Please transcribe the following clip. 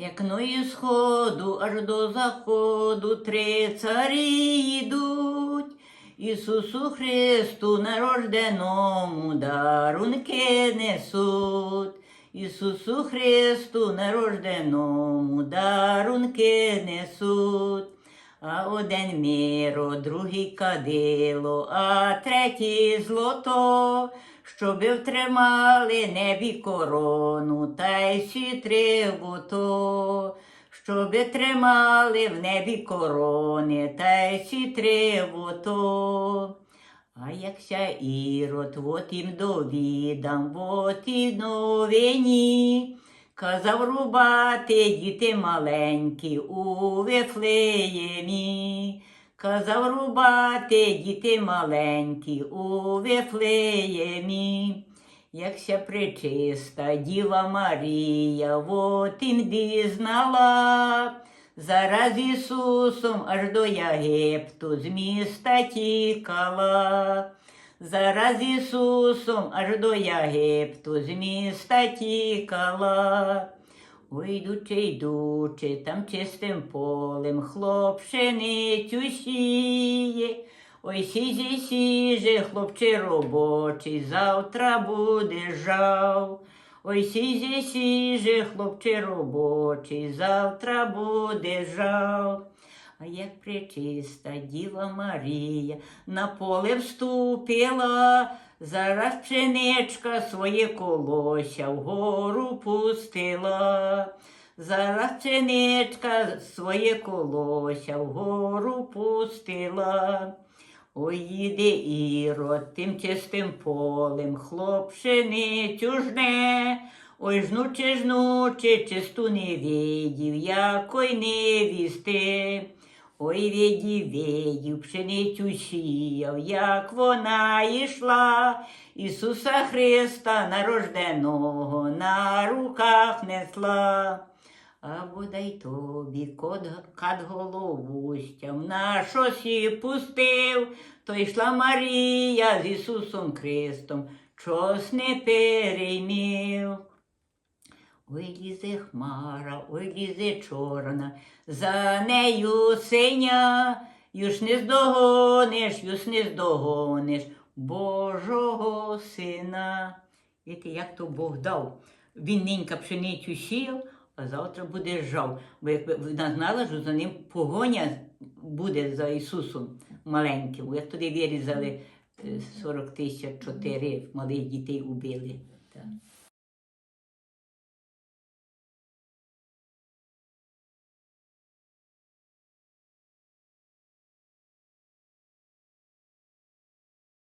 Як ну сходу аж до заходу три царі йдуть, Ісусу Христу нарожденому дарунки несуть. Ісусу Христу нарожденому дарунки несуть. А один міро, другий кадило, а третій злото, щоби втримали небі корону, та й сітри то, щоби тримали в небі корони, та й сітри то. А якся ірод, вот їм довідам, вот і новині. Казав рубати діти маленькі у Вифлеємі. Казав рубати діти маленькі у Вифлеємі. Якся причиста Діва Марія, вот їм дізнала. Зараз Ісусом аж до Єгипту з міста тікала. Зараз Ісусом аж до Єгипту з міста тікала. Ой, йдучи, там чистим полем хлоп пшеницю сіє. Ой, сіже, сіже, хлопче робочий, завтра буде жав. Ой, сіже, сіже, хлопче робочий, завтра буде жав. А як пречиста Діва Марія на поле вступила, зараз пшеничка своє колося вгору пустила. Зараз пшеничка своє колося вгору пустила. Ой, їде ірод тим чистим полем, хлоп пшеницю. Ой, жнуче, жнуче, чисту не видів, якої невісти. Ой, видів, видів, пшеницю сіяв, як вона йшла, Ісуса Христа нарожденого на руках несла. А бодай тобі код кад головустям на шосі пустив, то йшла Марія з Ісусом Христом, чос не переймів. Ой, лізе хмара, ой, лізе чорна, за нею синя, юж не здогониш, юж не здогониш Божого сина. Видите, як то Бог дав. Він нинька пшеницю сіяв, а завтра буде жав. Бо як вона знала, що за ним погоня буде за Ісусом маленьким. Як туди вирізали е, 40 тисяч чотири малих дітей убили.